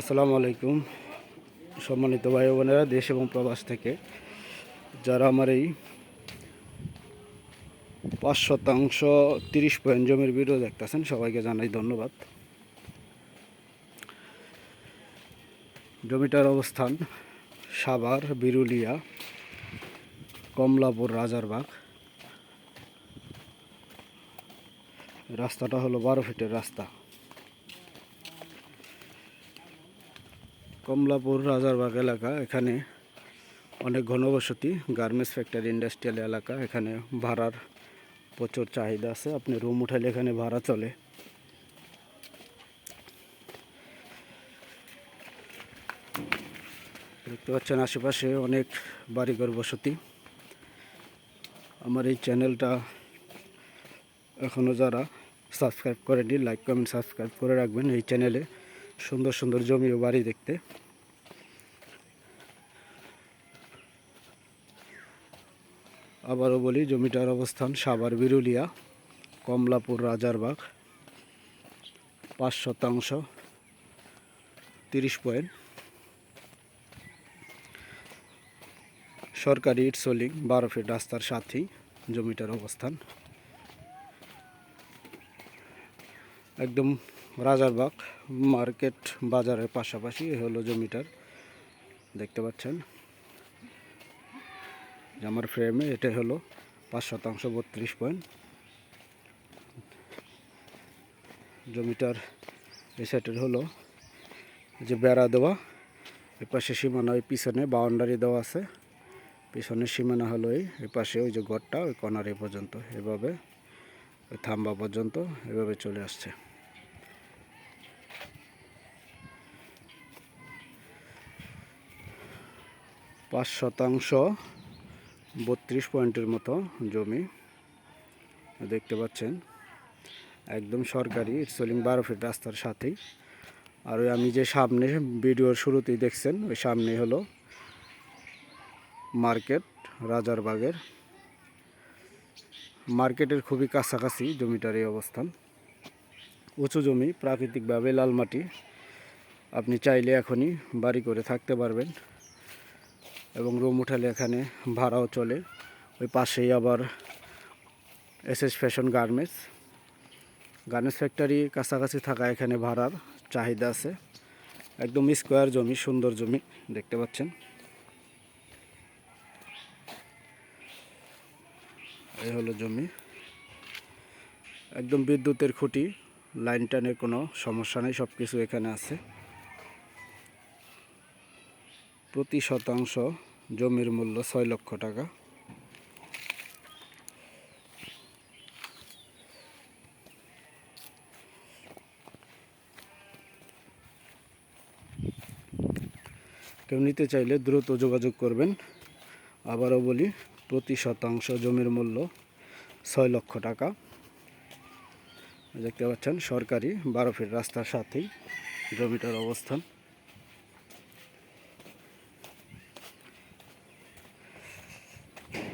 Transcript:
আসসালামু আলাইকুম। সম্মানিত ভাই বোনেরা, দেশ এবং প্রবাস থেকে যারা আমার এই পাঁচ শতাংশ তিরিশ পয়েন্ট জমির ভিডিও দেখতেছেন, সবাইকে জানাই ধন্যবাদ। জমিটার অবস্থান সাভার, বিরুলিয়া, কমলাপুর, রাজারবাগ। রাস্তাটা হলো বারো ফিটের রাস্তা। কমলাপুর রাজারবাগ এলাকা, এখানে অনেক ঘনবসতি, গার্মেন্টস ফ্যাক্টরি, ইন্ডাস্ট্রিয়াল এলাকা, এখানে ভাড়ার প্রচুর চাহিদা আছে। আপনি রুম উঠাইলে এখানে ভাড়া চলে। দেখতে পাচ্ছেন আশেপাশে অনেক বাড়িঘর বসতি। আমার এই চ্যানেলটা এখনও যারা সাবস্ক্রাইব করেনি লাইক, কমেন্ট, সাবস্ক্রাইব করে রাখবেন এই চ্যানেলে। সুন্দর সুন্দর জমি ও বাড়ি দেখতে। আবারও বলি, জমিটার অবস্থান সাভার বিরুলিয়া, কমলাপুর রাজারবাগ, পাঁচ শতাংশ, তিরিশ পয়েন্ট। সরকারি ইটসোলিং বারো ফিট রাস্তার সাথেই জমিটার অবস্থান। একদম রাজারবাগ মার্কেট বাজারের পাশাপাশি হলো জমিটার। দেখতে পাচ্ছেন? জামার ফ্রেমে এটা হলো পাঁচ শতাংশ বত্রিশ পয়েন্ট জমিটার এই সাইডের হলো যে বেড়া দেওয়া, এ পাশে সীমানা, ওই পিছনে বাউন্ডারি দেওয়া আছে। পিছনের সীমানা হলো এই, এ পাশে ওই যে ঘরটা ওই কর্নার পর্যন্ত। এভাবে ওই থাম্বা পর্যন্ত এভাবে চলে আসছে। পাঁচ শতাংশ বত্রিশ পয়েন্টের মতো জমি দেখতে পাচ্ছেন। একদম সরকারি ইটসলিং বারো ফিট রাস্তার সাথেই। আর ওই আমি যে সামনে ভিডিওর শুরুতেই দেখছেন, ওই সামনে হলো মার্কেট, রাজারবাগের। মার্কেটের খুবই কাছাকাছি জমিটার এই অবস্থান। উঁচু জমি, প্রাকৃতিকভাবে লাল মাটি। আপনি চাইলে এখনই বাড়ি করে থাকতে পারবেন। এবং রুম উঠালে এখানে ভাড়াও চলে। ওই পাশেই আবার S S fashion garments. Garments factory কাছাকাছি থাকা এখানে ভাড়ার চাহিদা আছে। একদম স্কোয়ার জমি, সুন্দর জমি, দেখতে পাচ্ছেন। এই হলো জমি। একদম বিদ্যুতের খুঁটি, লাইন টানের কোনো সমস্যা নেই সব কিছু এখানে আছে। প্রতি শতাংশ জমির মূল্য ছয় লক্ষ টাকা। কেউ নিতে চাইলে দ্রুত যোগাযোগ করবেন। আবারও বলি, প্রতি শতাংশ জমির মূল্য ছয় লক্ষ টাকা। দেখতে পাচ্ছেন, সরকারি বারো ফিট রাস্তার সাথেই জমিটার অবস্থান।